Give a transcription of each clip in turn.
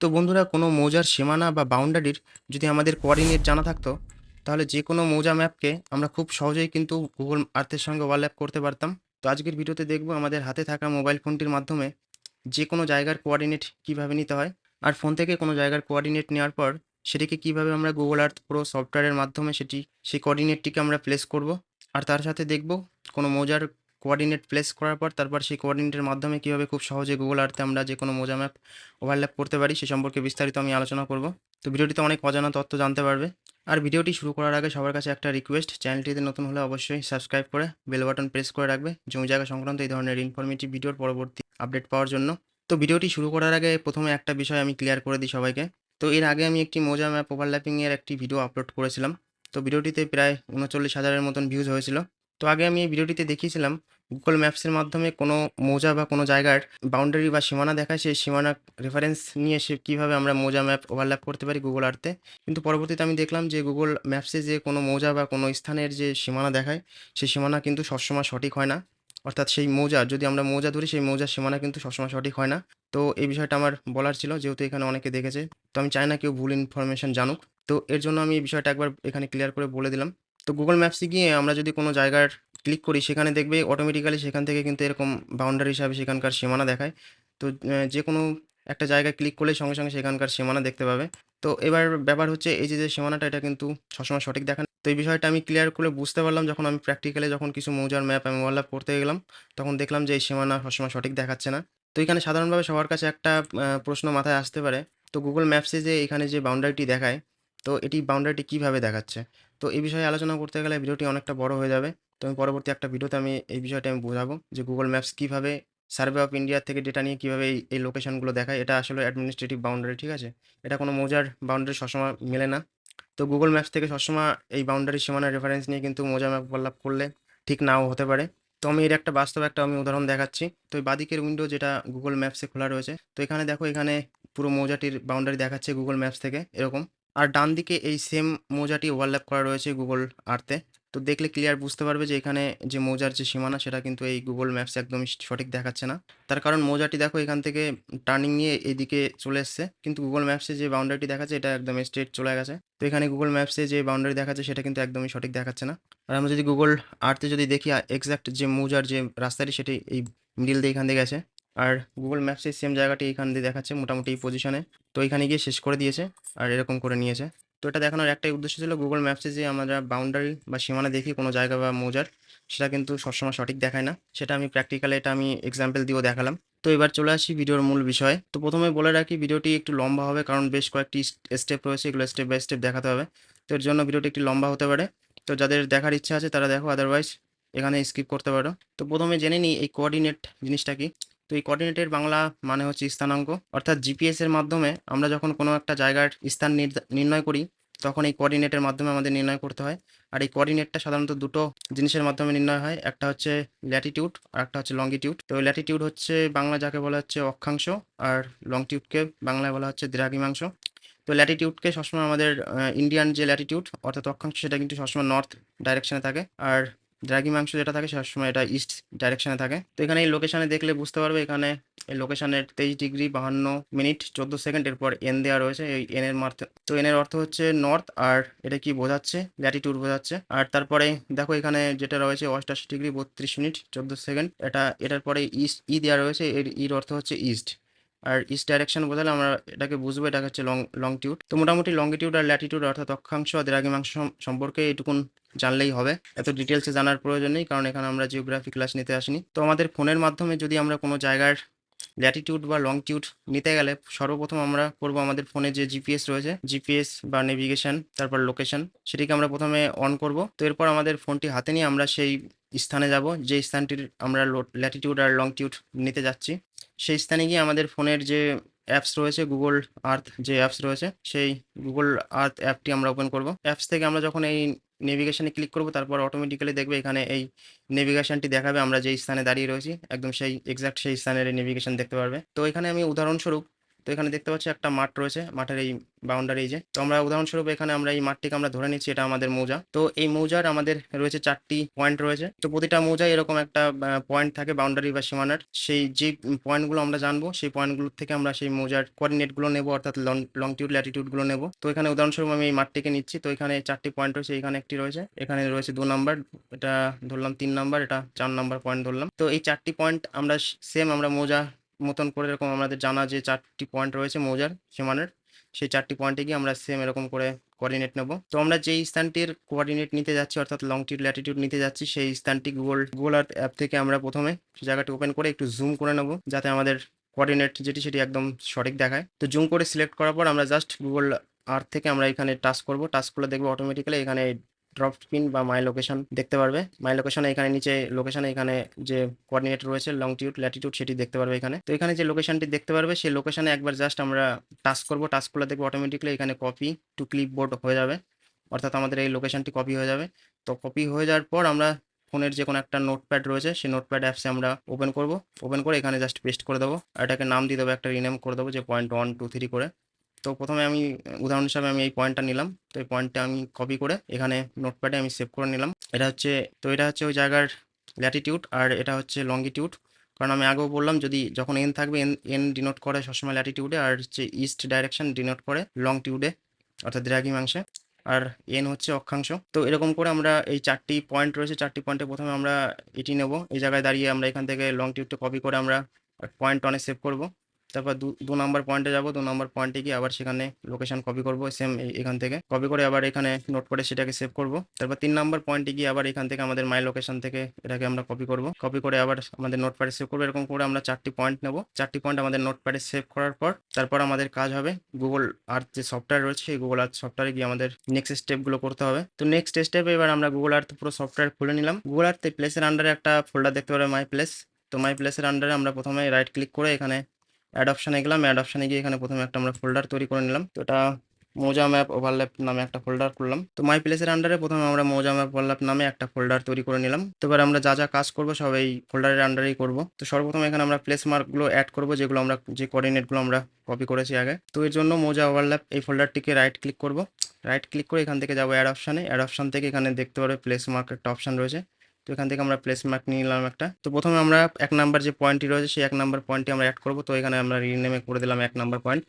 তো বন্ধুরা, কোনো মৌজার সীমানা বা বাউন্ডারির যদি আমাদের কোঅর্ডিনেট জানা থাকতো, তাহলে যে কোনো মৌজা ম্যাপকে আমরা খুব সহজেই কিন্তু গুগল আর্থের সঙ্গে ওভারল্যাপ করতে পারতাম। তো আজকের ভিডিওতে দেখব আমাদের হাতে থাকা মোবাইল ফোনটির মাধ্যমে যে কোনো জায়গার কোঅর্ডিনেট কীভাবে নিতে হয়, আর ফোন থেকে কোনো জায়গার কোঅর্ডিনেট নেওয়ার পর সেটিকে কীভাবে আমরা গুগল আর্থ প্রো সফটওয়্যারের মাধ্যমে সেটি, সেই কোঅর্ডিনেটটিকে আমরা প্লেস করব। আর তার সাথে দেখব কোনো মৌজার কোঅর্ডিনেট প্লেস করার পর তারপর সেই কোঅর্ডিনেটের মাধ্যমে কীভাবে খুব সহজে গুগল আর্থে আমরা যে কোনো মোজা ম্যাপ ওভারল্যাপ করতে পারি সে সম্পর্কে বিস্তারিত আমি আলোচনা করব। তো ভিডিওটিতে অনেক অজানা তথ্য জানতে পারবে। আর ভিডিওটি শুরু করার আগে সবার কাছে একটা রিকোয়েস্ট চ্যানেলটিতে নতুন হলে অবশ্যই সাবস্ক্রাইব করে বেল বাটন প্রেস করে রাখবে জমি জায়গা সংক্রান্ত এই ধরনের ইনফরমেটিভ ভিডিওর পরবর্তী আপডেট পাওয়ার জন্য। তো ভিডিওটি শুরু করার আগে প্রথমে একটা বিষয় আমি ক্লিয়ার করে দিই সবাইকে। তো এর আগে আমি একটি মোজা ম্যাপ ওভারল্যাপিংয়ের একটি ভিডিও আপলোড করেছিলাম। তো ভিডিওটিতে প্রায় উনচল্লিশ হাজারের মতন ভিউজ হয়েছিল। তো আগে আমি এই ভিডিওটিতে দেখিয়েছিলাম গুগল ম্যাপসের মাধ্যমে কোনো মৌজা বা কোনো জায়গার বাউন্ডারি বা সীমানা দেখায়, সেই সীমানা রেফারেন্স নিয়ে সে কীভাবে আমরা মৌজা ম্যাপ ওভারল্যাপ করতে পারি গুগল আর্থে কিন্তু পরবর্তীতে আমি দেখলাম যে গুগল ম্যাপসে যে কোনো মৌজা বা কোনো স্থানের যে সীমানা দেখায়, সেই সীমানা কিন্তু সবসময় সঠিক হয় না। অর্থাৎ সেই মৌজা, যদি আমরা মৌজা ধরি, সেই মৌজার সীমানা কিন্তু সবসময় সঠিক হয় না। তো এই বিষয়টা আমার বলার ছিল, যেহেতু এখানে অনেকে দেখেছে। তো আমি চাই না কেউ ভুল ইনফরমেশন জানুক। তো এর জন্য আমি এই বিষয়টা একবার এখানে ক্লিয়ার করে বলে দিলাম। তো গুগল ম্যাপসে গিয়ে আমরা যদি কোনো জায়গার ক্লিক করি, সেখানে দেখবে অটোমেটিক্যালি সেখান থেকে কিন্তু এরকম বাউন্ডারি হিসাবে সেখানকার সীমানা দেখায়। তো যে কোনো একটা জায়গায় ক্লিক করলেই সঙ্গে সঙ্গে সেখানকার সীমানা দেখতে পাবে। তো এবার ব্যাপার হচ্ছে এই যে যে সীমানাটা, এটা কিন্তু সবসময় সঠিক দেখান তো এই বিষয়টা আমি ক্লিয়ার করে বুঝতে পারলাম যখন আমি প্র্যাকটিক্যালে যখন কিছু মৌজার ম্যাপ আমি ওভারল্যাপ করতে গেলাম, তখন দেখলাম যে এই সীমানা সবসময় সঠিক দেখাচ্ছে না। তো এখানে সাধারণভাবে সবার কাছে একটা প্রশ্ন মাথায় আসতে পারে। তো গুগল ম্যাপসে যে এখানে যে বাউন্ডারিটি দেখায় তো এটি বাউন্ডারিটি কীভাবে দেখাচ্ছে? তো এই বিষয়ে আলোচনা করতে গেলে ভিডিওটি অনেকটা বড় হয়ে যাবে। তো আমি পরবর্তী একটা ভিডিওতে আমি এই বিষয়টা আমি বোঝাবো যে গুগল ম্যাপস কীভাবে সার্ভে অফ ইন্ডিয়া থেকে ডেটা নিয়ে কীভাবে এই এই লোকেশনগুলো দেখায়। এটা আসলে অ্যাডমিনিস্ট্রেটিভ বাউন্ডারি ঠিক আছে? এটা কোনো মৌজার বাউন্ডারি সবসময় মেলে না। তো গুগল ম্যাপস থেকে সবসময় এই বাউন্ডারি সীমানার রেফারেন্স নিয়ে কিন্তু মৌজা ম্যাপ ওভারল্যাপ করলে ঠিক নাও হতে পারে। তো আমি এর একটা বাস্তব একটা আমি উদাহরণ দেখাচ্ছি। তো এই বাদিকের উইন্ডো যেটা গুগল ম্যাপসে খোলা রয়েছে, তো এখানে দেখো এখানে পুরো মৌজাটির বাউন্ডারি দেখাচ্ছে গুগল ম্যাপস থেকে, এরকম। আর ডান দিকে এই সেম মৌজাটি ওভারল্যাপ করা রয়েছে গুগল আর্থে তো দেখলে ক্লিয়ার বুঝতে পারবে যে এখানে যে মৌজার যে সীমানা, সেটা কিন্তু এই গুগল ম্যাপস একদমই সঠিক দেখাচ্ছে না। তার কারণ মৌজাটি দেখো এখান থেকে টার্নিং নিয়ে এদিকে চলে এসছে। কিন্তু গুগল ম্যাপসে যে বাউন্ডারিটি দেখাচ্ছে, এটা একদম স্ট্রেট চলে গেছে। তো এখানে গুগল ম্যাপসে যে বাউন্ডারি দেখাচ্ছে, সেটা কিন্তু একদমই সঠিক দেখাচ্ছে না। আর আমরা যদি গুগল আর্থে যদি দেখি এক্স্যাক্ট যে মৌজার যে রাস্তাটি, সেটি এই মিডিল দিয়ে এখান দিয়ে গেছে। আর গুগল ম্যাপসে সেম জায়গাটি এখান দিয়ে দেখাচ্ছে মোটামুটি এই পজিশনে তো এখানে গিয়ে শেষ করে দিয়েছে আর এরকম করে নিয়েছে। তো এটা দেখানোর একটাই উদ্দেশ্য ছিল গুগল ম্যাপসে যে আমরা বাউন্ডারি বা সীমানা দেখি কোনো জায়গা বা মৌজার, সেটা কিন্তু সবসময় সঠিক দেখায় না। সেটা আমি প্র্যাকটিক্যালে এটা আমি এক্সাম্পল দিয়েও দেখালাম। তো এবার চলে আসি ভিডিওর মূল বিষয়। তো প্রথমে বলে রাখি ভিডিওটি একটু লম্বা হবে কারণ বেশ কয়েকটি স্টেপ রয়েছে, এগুলো স্টেপ বাই স্টেপ দেখাতে হবে। তো এর জন্য ভিডিওটি একটু লম্বা হতে পারে। তো যাদের দেখার ইচ্ছা আছে তারা দেখো আদারওয়াইজ এখানে স্কিপ করতে পারো। তো প্রথমে জেনে নিই এই কোঅর্ডিনেট জিনিসটা কি। তো এই কোঅর্ডিনেটের বাংলা মানে হচ্ছে স্থানাঙ্ক। অর্থাৎ জিপিএস এর মাধ্যমে আমরা যখন কোনো একটা জায়গার স্থান নির্ণয় করি, তখন এই কোঅর্ডিনেটের মাধ্যমে আমাদের নির্ণয় করতে হয়। আর এই কোঅর্ডিনেটটা সাধারণত দুটো জিনিসের মাধ্যমে নির্ণয় হয়। একটা হচ্ছে ল্যাটিটিউড আর একটা হচ্ছে লঙ্গিটিউড তো ল্যাটিটিউড হচ্ছে বাংলা যাকে বলা হচ্ছে অক্ষাংশ আর লংটিউডকে বাংলায় বলা হচ্ছে দ্রাঘিমাংশ। তো ল্যাটিটিউডকে সবসময় আমাদের ইন্ডিয়ান যে ল্যাটিটিউড অর্থাৎ অক্ষাংশ, সেটা কিন্তু সবসময় নর্থ ডাইরেকশনে থাকে। আর দ্রাঘিমাংশ যেটা থাকে সবসময় এটা ইস্ট ডাইরেকশনে থাকে। তো এখানে এই লোকেশনে দেখলে বুঝতে পারবে, এখানে এই লোকেশনের তেইশ ডিগ্রি বাহান্ন মিনিট চোদ্দ সেকেন্ড এরপর এন দেওয়া রয়েছে, এই এন এর মার্থ, তো এন এর অর্থ হচ্ছে নর্থ আর এটা কি বোঝাচ্ছে? ল্যাটিটিউড বোঝাচ্ছে। আর তারপরে দেখো এখানে যেটা রয়েছে, অষ্টাশি ডিগ্রি বত্রিশ মিনিট চোদ্দ সেকেন্ড, এটা, এটার পরে ইস্ট ই দেওয়া রয়েছে, এর ইর অর্থ হচ্ছে ইস্ট আর ইস্ট ডাইরেকশন বোঝালে আমরা এটাকে বুঝব এটা হচ্ছে লং লংটিউড তো মোটামুটি লংটিউড আর ল্যাটিটিউড অর্থাৎ অক্ষাংশ আর দ্রাঘিমাংশ সম্পর্কে এটুকুন জানলেই হবে। এত ডিটেলসে জানার প্রয়োজন নেই, কারণ এখানে আমরা জিওগ্রাফি ক্লাস নিতে আসিনি। তো আমাদের ফোনের মাধ্যমে যদি আমরা কোনো জায়গার ল্যাটিটিউড বা লংটিউড নিতে গেলে, সর্বপ্রথম আমরা করব আমাদের ফোনে যে জিপিএস রয়েছে জিপিএস বা নেভিগেশন তারপর লোকেশন সেটিকে আমরা প্রথমে অন করব। তো এরপর আমাদের ফোনটি হাতে নিয়ে আমরা সেই স্থানে যাব, যে স্থানটির আমরা ল্যাটিটিউড আর লংটিউড নিতে যাচ্ছি। সেই স্থানে গিয়ে আমাদের ফোনের যে অ্যাপস রয়েছে গুগল আর্থ যে অ্যাপস রয়েছে, সেই গুগল আর্থ অ্যাপটি আমরা ওপেন করব। অ্যাপস থেকে আমরা যখন এই নেভিগেশনে ক্লিক করব, তারপর অটোমেটিক্যালি দেখবে এখানে এই নেভিগেশানটি দেখাবে, আমরা যে স্থানে দাঁড়িয়ে রয়েছি, একদম সেই এক্সাক্ট সেই স্থানের নেভিগেশন দেখতে পারবে। তো এখানে আমি উদাহরণস্বরূপ তো এখানে দেখতে পাচ্ছি একটা মাঠ রয়েছে, মাঠের এই বাউন্ডারি যে। তো আমরা উদাহরণস্বরূপ এখানে আমরা এই মাঠটিকে আমরা ধরে নিচ্ছি, এটা আমাদের মৌজা। তো এই মৌজার আমাদের রয়েছে চারটি পয়েন্ট রয়েছে। তো প্রতিটা মৌজায় এরকম একটা পয়েন্ট থাকে বাউন্ডারি বা সীমানার। সেই যে পয়েন্টগুলো আমরা জানব, সেই পয়েন্টগুলোর থেকে আমরা সেই মৌজার কোঅর্ডিনেটগুলো নেব, অর্থাৎ লং লংটিউড ল্যাটিটিউডগুলো নেব। তো এখানে উদাহরণস্বরূপ আমি এই মাঠটিকে নিচ্ছি। তো এখানে চারটি পয়েন্ট রয়েছে, এখানে একটি রয়েছে, এখানে রয়েছে দু নাম্বার এটা ধরলাম তিন নাম্বার এটা চার নাম্বার পয়েন্ট ধরলাম। তো এই চারটি পয়েন্ট আমরা সেম আমরা মৌজা মতন করে এরকম আমাদের জানা যে চারটি পয়েন্ট রয়েছে মৌজার সীমানার, সেই চারটি পয়েন্টে গিয়ে আমরা সেম এরকম করে কোঅর্ডিনেট নেব। তো আমরা যেই স্থানটির কোঅর্ডিনেট নিতে যাচ্ছি, অর্থাৎ লংটিউড ল্যাটিটিউড নিতে যাচ্ছি, সেই স্থানটি গুগল গুগল আর্থ অ্যাপ থেকে আমরা প্রথমে জায়গাটি ওপেন করে একটু জুম করে নেব, যাতে আমাদের কোঅর্ডিনেট যেটি সেটি একদম সঠিক দেখায়। তো জুম করে সিলেক্ট করার পর আমরা জাস্ট গুগল আর্থ থেকে আমরা এখানে টাচ করব। টাচ করলে দেখব অটোমেটিক্যালি এখানে ড্রপ পিন বা মাই লোকেশন দেখতে পারবে। মাই লোকেশনে এখানে নিচে লোকেশনে এখানে যে কোঅর্ডিনেট রয়েছে লংটিউড ল্যাটিটিউড সেটি দেখতে পারবে এখানে। তো এখানে যে লোকেশনটি দেখতে পারবে, সেই লোকেশনে একবার জাস্ট আমরা টাচ করব। টাচ করলে দেখব অটোমেটিক্যালি এখানে কপি টু ক্লিপবোর্ড হয়ে যাবে। অর্থাৎ আমাদের এই লোকেশনটি কপি হয়ে যাবে। তো কপি হয়ে যাওয়ার পর আমরা ফোনের যে কোনো একটা নোটপ্যাড রয়েছে, সেই নোটপ্যাড অ্যাপসে আমরা ওপেন করব। ওপেন করে এখানে জাস্ট পেস্ট করে দেবো। আর এটাকে নাম দিয়ে দেবো, একটা রিনেম করে দেবো যে পয়েন্ট ওয়ান টু থ্রি করে। তো প্রথমে আমি, উদাহরণ হিসাবে আমি এই পয়েন্টটা নিলাম। তো এই পয়েন্টটা আমি কপি করে এখানে নোটপ্যাডে আমি সেভ করে নিলাম। এটা হচ্ছে, তো এটা হচ্ছে ওই জায়গার ল্যাটিটিউড আর এটা হচ্ছে লঙ্গিটিউড কারণ আমি আগেও বললাম, যদি যখন এন থাকবে এন এন ডিনোট করে সবসময় ল্যাটিটিউডে আর হচ্ছে ইস্ট ডাইরেকশন ডিনোট করে লংটিউডে অর্থাৎ দ্রাঘিমাংশে। আর এন হচ্ছে অক্ষাংশ। তো এরকম করে আমরা এই চারটি পয়েন্ট রয়েছে, চারটি পয়েন্টে প্রথমে আমরা এটি নেব। এই জায়গায় দাঁড়িয়ে আমরা এখান থেকে লং টিউবটা কপি করে আমরা পয়েন্ট অনে সেভ করব। তারপর দু নম্বর পয়েন্টে যাব, দু নম্বর পয়েন্টে গিয়ে আবার সেখানে লোকেশন কপি করব সেম এখান থেকে। কপি করে আবার এখানে নোট করে সেটাকে সেভ করব। তারপর তিন নাম্বার পয়েন্টে গিয়ে আবার এখান থেকে আমাদের মাই লোকেশন থেকে এটাকে আমরা কপি করব। কপি করে আবার আমাদের নোট নোটপ্যাডে সেভ করব। এরকম করে আমরা চারটি পয়েন্ট নেব। চারটি পয়েন্ট আমাদের নোটপ্যাডে সেভ করার পর তারপর আমাদের কাজ হবে গুগল আর্থ যে সফটওয়্যার রয়েছে, সেই গুগল আর্থ সফটওয়্যারে গিয়ে আমাদের নেক্সট স্টেপগুলো করতে হবে। তো নেক্সট স্টেপে এবার আমরা গুগল আর্থ পুরো সফটওয়্যার খুলে নিলাম। গুগল আর্থ প্লেসের আন্ডারে একটা ফোল্ডার দেখতে পারবে মাই প্লেস তো মাই প্লেসের আন্ডারে আমরা প্রথমে রাইট ক্লিক করে এখানে অ্যাড অপশানে গেলাম অ্যাড অপশানে গিয়ে এখানে প্রথমে একটা আমরা ফোল্ডার তৈরি করে নিলাম। তো এটা মোজা ম্যাপ ওভারল্যাপ নামে একটা ফোল্ডার করলাম তো মাই প্লেসের আন্ডারে প্রথমে আমরা মোজা ম্যাপ ওভারল্যাপ নামে একটা ফোল্ডার তৈরি করে নিলাম। তো এবার আমরা যা যা কাজ করব সব এই ফোল্ডারের আন্ডারেই করব। তো সর্বপ্রথম এখানে আমরা প্লেস মার্কগুলো অ্যাড করব, যেগুলো আমরা, যে কোঅর্ডিনেটগুলো আমরা কপি করেছি আগে। তো এর জন্য মোজা ওভারল্যাপ এই ফোল্ডারটিকে রাইট ক্লিক করব। রাইট ক্লিক করে এখান থেকে যাব অ্যাড অপশানে অ্যাড অপশান থেকে এখানে দেখতে পারবে প্লেস মার্ক একটা অপশান রয়েছে। তো এখান থেকে আমরা প্লেস মার্ক নিয়ে নিলাম একটা। তো প্রথমে আমরা এক নাম্বার যে পয়েন্টটি রয়েছে, সেই এক নাম্বার পয়েন্টটি আমরা অ্যাড করব। তো এখানে আমরা রিনেমে করে দিলাম এক নাম্বার পয়েন্ট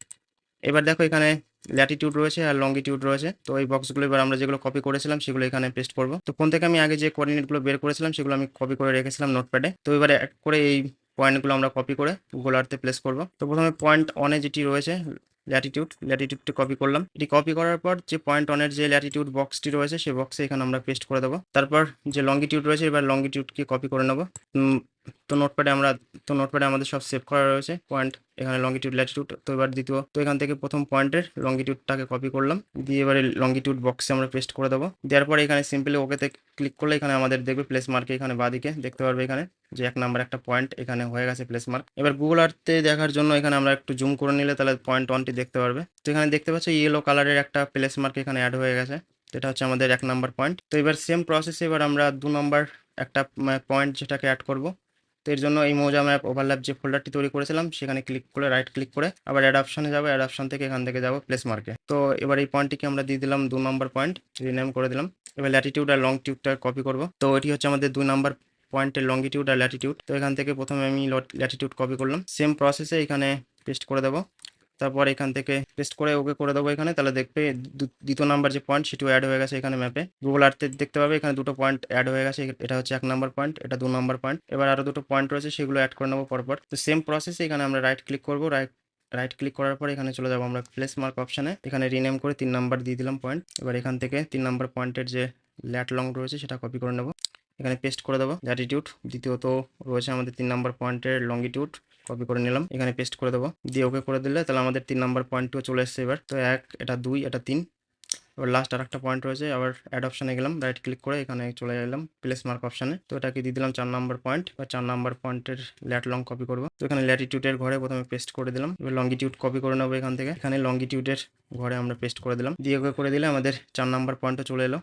এবার দেখো এখানে ল্যাটিটিউড রয়েছে আর লঙ্গিটিউড রয়েছে। তো এই বক্সগুলো এবার আমরা যেগুলো কপি করেছিলাম, সেগুলো এখানে পেস্ট করব। তো ফোন থেকে আমি আগে যে কোঅর্ডিনেটগুলো বের করেছিলাম, সেগুলো আমি কপি করে রেখেছিলাম নোটপ্যাডে তো এবারে অ্যাড করে এই পয়েন্টগুলো আমরা কপি করে গুগল আর্থে প্লেস করব। তো প্রথমে পয়েন্ট অনে যেটি রয়েছে ল্যাটিটিউড ল্যাটিটিউডটি কপি করলাম। এটি কপি করার পর যে পয়েন্ট অনের যে ল্যাটিটিউড বক্সটি রয়েছে সেই বক্সে এখানে আমরা পেস্ট করে দেবো। তারপর যে লঙ্গিটিউড রয়েছে, এবার লঙ্গিটিউডকে কপি করে নেব। তো নোটপ্যাডে আমরা, তো নোটপ্যাডে আমাদের সব সেভ করা রয়েছে। পয়েন্ট এখানে লঙ্গিটিউড ল্যাটিটিউড তো এবার দ্বিতীয়, তো এখান থেকে প্রথম পয়েন্টের লঙ্গিটিউডটাকে কপি করলাম। দিয়ে এবারে লঙ্গিটিউড বক্সে আমরা পেস্ট করে দেবো। দেওয়ার পরে এখানে সিম্পলি ওকেতে ক্লিক করলে এখানে আমাদের দেখবে প্লেস মার্কে এখানে বাদিকে দেখতে পারবে এখানে যে এক নাম্বার একটা পয়েন্ট এখানে হয়ে গেছে প্লেস মার্ক এবার গুগল আর্থে দেখার জন্য এখানে আমরা একটু জুম করে নিলে তাহলে পয়েন্ট ওয়ানটি দেখতে পারবে। তো এখানে দেখতে পাচ্ছ ইয়েলো কালারের একটা প্লেস মার্ক এখানে অ্যাড হয়ে গেছে। এটা হচ্ছে আমাদের এক নাম্বার পয়েন্ট তো এবার সেম প্রসেসে এবার আমরা দু নম্বর একটা পয়েন্ট যেটাকে অ্যাড করব। তো এর জন্য এই মোজা ম্যাপ ওভারল্যাপ যে ফোল্ডারটি তৈরি করেছিলাম, সেখানে ক্লিক করে রাইট ক্লিক করে আবার অ্যাডাপশনে যাব অ্যাড অপশন থেকে এখান থেকে যাব প্লেস মার্কে তো এবার এই পয়েন্টটিকে আমরা দিয়ে দিলাম দু নম্বর পয়েন্ট রিনেম করে দিলাম। এবার ল্যাটিটিউড আর লং টিউবটা কপি করব। তো এটি হচ্ছে আমাদের দুই নম্বর পয়েন্টের লঙ্গিটিউড আর ল্যাটিটিউড তো এখান থেকে প্রথমে আমি ল্যাটিটিউড কপি করলাম। সেম প্রসেসে এখানে পেস্ট করে দেবো। তারপর এখান থেকে পেস্ট করে ওকে করে দেবো এখানে। তাহলে দেখবে দ্বিতীয় নাম্বার যে পয়েন্ট সেটিও অ্যাড হয়ে গেছে এখানে ম্যাপে গুগল আর্থে দেখতে পাবে এখানে দুটো পয়েন্ট অ্যাড হয়ে গেছে। এটা হচ্ছে এক নাম্বার পয়েন্ট এটা দু নাম্বার পয়েন্ট এবার আরও দুটো পয়েন্ট রয়েছে, সেগুলো অ্যাড করে নেব পরপর। তো সেম প্রসেসে এখানে আমরা রাইট ক্লিক করব। রাইট রাইট ক্লিক করার পর এখানে চলে যাব আমরা প্লেস মার্ক অপশানে এখানে রিনেম করে তিন নাম্বার দিয়ে দিলাম পয়েন্ট এবার এখান থেকে তিন নাম্বার পয়েন্টের যে ল্যাট লং রয়েছে, সেটা কপি করে নেব। এখানে পেস্ট করে দেবো। ল্যাটিটিউড দ্বিতীয়ত রয়েছে আমাদের তিন নাম্বার পয়েন্টের লঙ্গিটিউড কপি করে নিলাম। এখানে পেস্ট করে দেবো। দিয়ে ওকে করে দিলে তাহলে আমাদের তিন নাম্বার পয়েন্টটিও চলে এসছে এবার। তো এক, এটা দুই, এটা তিন। এবার লাস্ট আর একটা পয়েন্ট রয়েছে। আবার অ্যাড অপশানে গেলাম। রাইট ক্লিক করে এখানে চলে এলাম প্লেস মার্ক অপশানে তো এটাকে দিয়ে দিলাম চার নাম্বার পয়েন্ট বা চার নাম্বার পয়েন্টের ল্যাট লং কপি করব। তো এখানে ল্যাটিটিউডের ঘরে প্রথমে পেস্ট করে দিলাম। এবার লঙ্গিটিউড কপি করে নেব এখান থেকে। এখানে লঙ্গিটিউডের ঘরে আমরা পেস্ট করে দিলাম। দিয়ে ওকে করে দিলে আমাদের চার নাম্বার পয়েন্টও চলে এলো।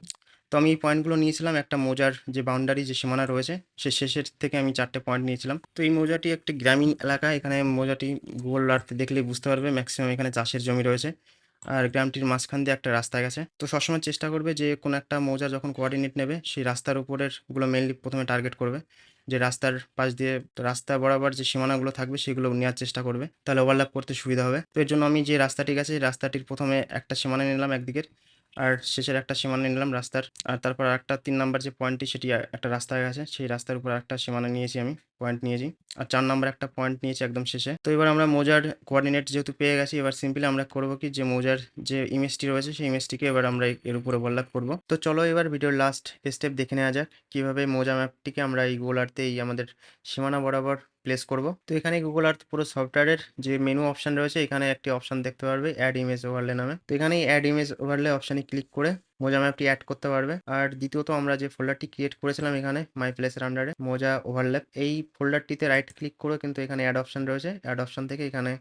তো আমি এই পয়েন্টগুলো নিয়েছিলাম, একটা মোজার যে বাউন্ডারি যে সীমানা রয়েছে, সে শেষের থেকে আমি চারটে পয়েন্ট নিয়েছিলাম। তো এই মোজাটি একটি গ্রামীণ এলাকা, এখানে মোজাটি গুগল আর্থে দেখলেই বুঝতে পারবে ম্যাক্সিমাম এখানে চাষের জমি রয়েছে। আর গ্রামটির মাঝখান দিয়ে একটা রাস্তা গেছে। তো সবসময় চেষ্টা করবে যে কোনো একটা মৌজা যখন কোঅর্ডিনেট নেবে, সেই রাস্তার উপরেরগুলো মেনলি প্রথমে টার্গেট করবে। যে রাস্তার পাশ দিয়ে রাস্তা বরাবর যে সীমানাগুলো থাকবে, সেগুলো নেওয়ার চেষ্টা করবে। তাহলে ওভারল্যাপ করতে সুবিধা হবে। তো এর জন্য আমি যে রাস্তাটি গেছে রাস্তাটির প্রথমে একটা সীমানা নিলাম একদিকের। আর শেষের একটা সীমানা নিলাম রাস্তার। আর তারপর একটা তিন নাম্বার যে পয়েন্টটি সেটি একটা রাস্তায় গেছে সেই রাস্তার উপর একটা সীমানা নিয়েছি আমি পয়েন্ট নিয়েছি। আর চার নাম্বার একটা পয়েন্ট নিয়েছি একদম শেষে। তো এবার আমরা মোজার কোঅর্ডিনেট যেহেতু পেয়ে গেছি, এবার সিম্পলি আমরা করব কি যে মোজার যে ইমেজটি রয়েছে, সেই ইমেজটিকে এবার আমরা এর উপরে ওভারল্যাপ করব। তো চলো এবার ভিডিওর লাস্ট স্টেপ দেখে নেওয়া যাক, কীভাবে মোজা ম্যাপটিকে আমরা এই গুগল আর্থে এই আমাদের সীমানা বরাবর প্লেস করব। তো এখানে গুগল আর্থ পুরো সফটওয়্যারের যে মেনু অপশান রয়েছে, এখানে একটি অপশান দেখতে পারবে অ্যাড ইমেজ ওভারলে নামে। তো এখানে অ্যাড ইমেজ ওভারলে অপশানে ক্লিক করে মোজা ম্যাপটি অ্যাড করতে পারবে। আর দ্বিতীয়ত আমরা যে ফোল্ডারটি ক্রিয়েট করেছিলাম এখানে মাই প্লেসের আন্ডারে মোজা ওভারল্যাপ এই ফোল্ডারটিতে রাইট ক্লিক করে কিন্তু এখানে অ্যাড অপশান রয়েছে। অ্যাড অপশান থেকে এখানে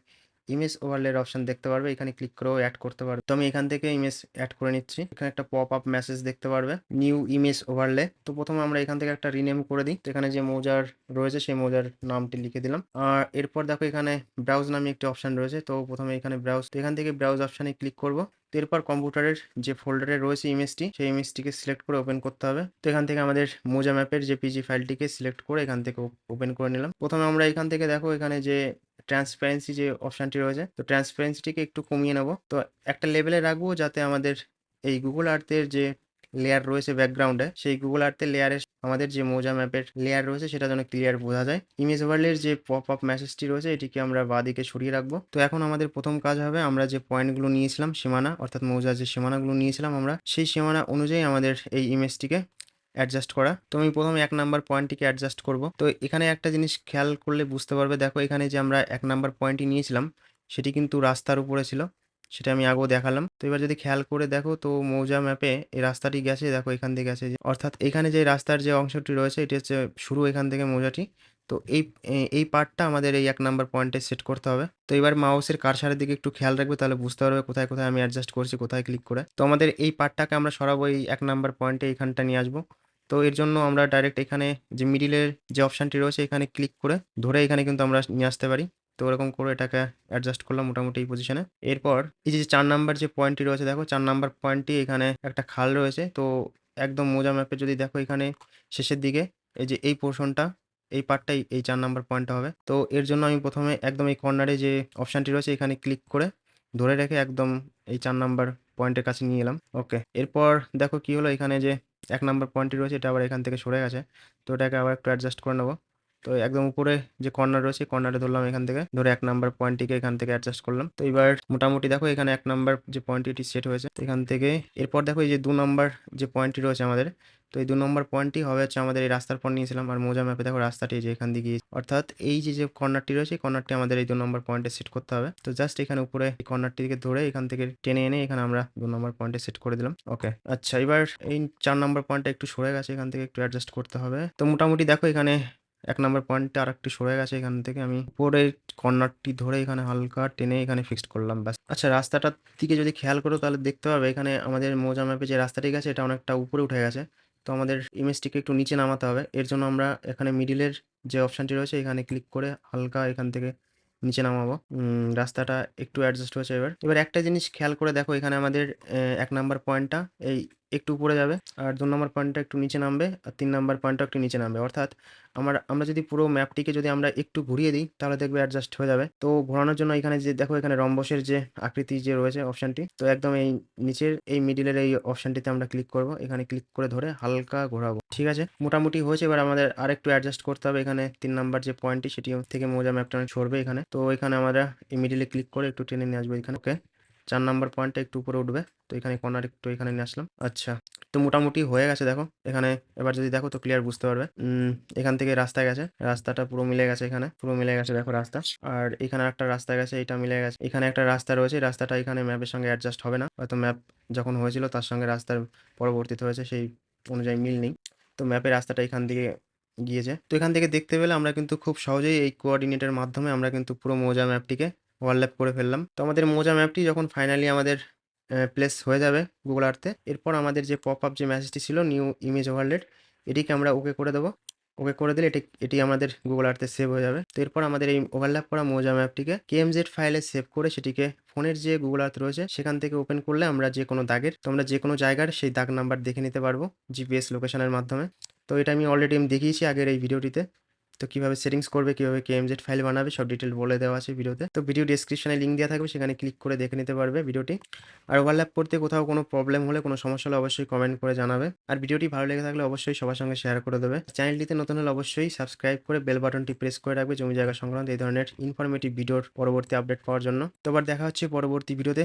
ইমেজ ওভারলের অপশন দেখতে পারবে। এখানে ক্লিক করেও অ্যাড করতে পারবে। তো আমি এখান থেকে ইমেজ অ্যাড করে নিচ্ছি। এখানে একটা পপ আপ মেসেজ দেখতে পারবে। নিউ ইমেজ ওভারলে তো প্রথমে আমরা এখান থেকে একটা রিনেম করে দিই। এখানে যে মৌজার রয়েছে, সেই মৌজার নামটি লিখে দিলাম। আর এরপর দেখো এখানে ব্রাউজ নামে একটি অপশন রয়েছে। তো প্রথমে এখানে ব্রাউজ এখান থেকে ব্রাউজ অপশানে ক্লিক করব। এরপর কম্পিউটারের যে ফোল্ডারে রয়েছে ইমেজটি সেই ইমেজটিকে সিলেক্ট করে ওপেন করতে হবে। তো এখান থেকে আমাদের মোজা ম্যাপের যে পিজি ফাইলটিকে সিলেক্ট করে এখান থেকে ওপেন করে নিলাম। প্রথমে আমরা এখান থেকে দেখো, এখানে যে ট্রান্সপারেন্সি যে অপশানটি রয়েছে, তো ট্রান্সপারেন্সিটিকে একটু কমিয়ে নেব। তো একটা লেভেলে রাখব যাতে আমাদের এই গুগল আর্থের যে লেয়ার রয়েছে ব্যাকগ্রাউন্ডে সেই গুগল আর্থের লেয়ারের আমাদের যে মোজা ম্যাপের লেয়ার রয়েছে, সেটা যেন ক্লিয়ার বোঝা যায়। ইমেজ ওভারলের যে পপ আপ মেসেজটি রয়েছে, এটিকে আমরা বাঁদিকে সরিয়ে রাখব। তো এখন আমাদের প্রথম কাজ হবে, আমরা যে পয়েন্টগুলো নিয়েছিলাম, সীমানা, অর্থাৎ মৌজার যে সীমানাগুলো নিয়েছিলাম আমরা, সেই সীমানা অনুযায়ী আমাদের এই ইমেজটিকে অ্যাডজাস্ট করা। তো আমি প্রথমে এক নাম্বার পয়েন্টটিকে অ্যাডজাস্ট করব। তো এখানে একটা জিনিস খেয়াল করলে বুঝতে পারবে। দেখো এখানে যে আমরা এক নাম্বার পয়েন্টটি নিয়েছিলাম, সেটি কিন্তু রাস্তার উপরে ছিল, সেটা আমি আগেও দেখালাম। তো এবার যদি খেয়াল করে দেখো, তো মৌজা ম্যাপে এই রাস্তাটি গেছে, দেখো এখান থেকে গেছে অর্থাৎ এখানে যে রাস্তার যে অংশটি রয়েছে, এটি হচ্ছে শুরু এখান থেকে মৌজাটি। তো এই এই পার্টটা আমাদের এই এক নাম্বার পয়েন্টে সেট করতে হবে। তো এবার মাউসের কারসারের দিকে একটু খেয়াল রাখবে, তাহলে বুঝতে পারবে কোথায় কোথায় আমি অ্যাডজাস্ট করছি, কোথায় ক্লিক করে। তো আমাদের এই পার্টটাকে আমরা সরাবো, এই এক নাম্বার পয়েন্টে এইখানটা নিয়ে আসব। তো এর জন্য আমরা ডাইরেক্ট এখানে যে মিডিলের যে অপশানটি রয়েছে, এখানে ক্লিক করে ধরে এখানে কিন্তু আমরা নিয়ে আসতে পারি। তো ওরকম করে এটাকে অ্যাডজাস্ট করলাম মোটামুটি এই পজিশনে এরপর এই যে চার নাম্বার যে পয়েন্টটি রয়েছে, দেখো চার নাম্বার পয়েন্টটি এখানে একটা খাল রয়েছে। তো একদম মোজা ম্যাপে যদি দেখো এখানে শেষের দিকে এই যে এই পোর্শনটা এই পার্টটাই এই চার নাম্বার পয়েন্টটা হবে। তো এর জন্য আমি প্রথমে একদম এই কর্নারে যে অপশানটি রয়েছে, এখানে ক্লিক করে ধরে রেখে একদম এই চার নাম্বার পয়েন্টের কাছে নিয়ে এলাম। ওকে এরপর দেখো কি হলো, এখানে যে এক নাম্বার পয়েন্টটি রয়েছে, এটা আবার এখান থেকে সরে গেছে। তো এটাকে আবার একটু অ্যাডজাস্ট করে নেব। তো একদম উপরে যে কর্নার রয়েছে কর্নারে ধরলাম এখান থেকে। ধরে এক নাম্বার পয়েন্টটিকে এখান থেকে অ্যাডজাস্ট করলাম। তো এবার মোটামুটি দেখো, এখানে এক নাম্বার যে পয়েন্টটি সেট হয়েছে, এখান থেকে এরপর দেখো এই যে দু নাম্বার যে পয়েন্টটি রয়েছে আমাদের তো এই দু নম্বর পয়েন্টটি হবে হচ্ছে আমাদের এই রাস্তার পর নিয়েছিলাম আর মোজা ম্যাপে দেখো রাস্তাটি যে এখান দিয়ে গিয়ে অর্থাৎ এই যে যে কর্নারটি রয়েছে, এই কর্নারটি আমাদের এই দু নম্বর পয়েন্টে সেট করতে হবে। তো জাস্ট এখানে উপরে এই কর্নারটিকে ধরে এখান থেকে টেনে এনে এখানে আমরা দু নম্বর পয়েন্টে সেট করে দিলাম। ওকে আচ্ছা এবার এই চার নম্বর পয়েন্টটা একটু সরে গেছে, এখান থেকে একটু অ্যাডজাস্ট করতে হবে। তো মোটামুটি দেখো এখানে এক নম্বর পয়েন্টটা আর একটু সরে গেছে, এখান থেকে আমি উপরে কর্নারটি ধরে এখানে হালকা টেনে এখানে ফিক্সড করলাম, ব্যাস। আচ্ছা রাস্তাটার দিকে যদি খেয়াল করো তাহলে দেখতে পাবে এখানে আমাদের মোজা ম্যাপে যে রাস্তাটি গেছে, এটা অনেকটা উপরে উঠে গেছে। তো আমাদের ইমেজটিকে একটু নিচে নামাতে হবে। এর জন্য আমরা এখানে মিডিলের যে অপশানটি রয়েছে, এখানে ক্লিক করে হালকা এখান থেকে নিচে নামাবো। রাস্তাটা একটু অ্যাডজাস্ট হয়েছে এবার। এবার একটা জিনিস খেয়াল করে দেখো, এখানে আমাদের এক নাম্বার পয়েন্টটা এই একটু উপরে যাবে, আর দু নম্বর পয়েন্টটা একটু নিচে নামবে, আর তিন নম্বর পয়েন্টটা একটু নিচে নামবে। অর্থাৎ আমার, আমরা যদি পুরো ম্যাপটিকে যদি আমরা একটু ঘুরিয়ে দিই, তাহলে দেখবে অ্যাডজাস্ট হয়ে যাবে। তো ঘোরানোর জন্য এখানে যে, দেখো এখানে রম্বসের যে আকৃতি যে রয়েছে অপশানটি তো একদম এই নিচের, এই মিডিলের এই অপশানটিতে আমরা ক্লিক করব। এখানে ক্লিক করে ধরে হালকা ঘোরাবো। ঠিক আছে? মোটামুটি হয়েছে, এবার আমাদের আরেকটু অ্যাডজাস্ট করতে হবে এখানে তিন নাম্বার যে পয়েন্টটি সেটি থেকে মোজা ম্যাপটা সরবে এখানে। তো এখানে আমরা এই মিডিলে ক্লিক করে একটু টেনে নিয়ে আসব এখানে। ওকে চার নাম্বার পয়েন্টটা একটু উপরে উঠবে, তো এখানে কর্নার একটু এখানে নিয়ে আসলাম। আচ্ছা তো মোটামুটি হয়ে গেছে দেখো, এখানে এবার যদি দেখো তো ক্লিয়ার বুঝতে পারবে। এখান থেকে রাস্তা গেছে, রাস্তাটা পুরো মিলে গেছে এখানে, পুরো মিলে গেছে দেখো রাস্তা। আর এখানে একটা রাস্তা গেছে, এটা মিলে গেছে। এখানে একটা রাস্তা রয়েছে রাস্তাটা এখানে ম্যাপের সঙ্গে অ্যাডজাস্ট হবে না। হয়তো ম্যাপ যখন হয়েছিল তার সঙ্গে রাস্তার পরবর্তীতে হয়েছে, সেই অনুযায়ী মিল নেই। তো ম্যাপের রাস্তাটা এখান থেকে গিয়েছে। তো এখান থেকে দেখতে পেলে আমরা কিন্তু খুব সহজেই এই কোঅর্ডিনেটের মাধ্যমে আমরা কিন্তু পুরো মোজা ম্যাপটিকে ওভারল্যাপ করে ফেললাম। তো আমাদের মোজা ম্যাপটি যখন ফাইনালি আমাদের প্লেস হয়ে যাবে গুগল আর্থে এরপর আমাদের যে পপ আপ যে মেসেজটি ছিল নিউ ইমেজ ওভারলেট এটিকে আমরা ওকে করে দেবো। ওকে করে দিলে এটি এটি আমাদের গুগল আর্থে সেভ হয়ে যাবে। তো এরপর আমাদের এই ওভারল্যাপ করা মোজা ম্যাপটিকে কেএমজেড ফাইলে সেভ করে সেটিকে ফোনের যে গুগল আর্থ রয়েছে, সেখান থেকে ওপেন করলে আমরা যে কোনো দাগের, তোমরা যে কোনো জায়গার সেই দাগ নাম্বার দেখে নিতে পারব জিপিএস লোকেশনের মাধ্যমে। তো এটা আমি অলরেডি আমি দেখিয়েছি আগের এই ভিডিওটিতে তো কীভাবে সেটিংস করবে, কীভাবে কেএমজেড ফাইল বানাবে, সব ডিটেল বলে দেওয়া আছে ভিডিওতে। তো ভিডিও ডিসক্রিপশনে লিঙ্ক দেওয়া থাকবে, সেখানে ক্লিক করে দেখে নিতে পারবে ভিডিওটি আর ওভারল্যাপ করতে কোথাও কোনো প্রবলেম হলে, কোনো সমস্যা হলে অবশ্যই কমেন্ট করে জানাবে। আর ভিডিওটি ভালো লেগে থাকলে অবশ্যই সবার সঙ্গে শেয়ার করে দেবে। চ্যানেলটিতে নতুন হলে অবশ্যই সাবস্ক্রাইব করে বেল বাটনটি প্রেস করে রাখবে জমি জায়গা সংক্রান্ত এই ধরনের ইনফরমেটিভ ভিডিওর পরবর্তী আপডেট পাওয়ার জন্য। তো আবার দেখা হচ্ছে পরবর্তী ভিডিওতে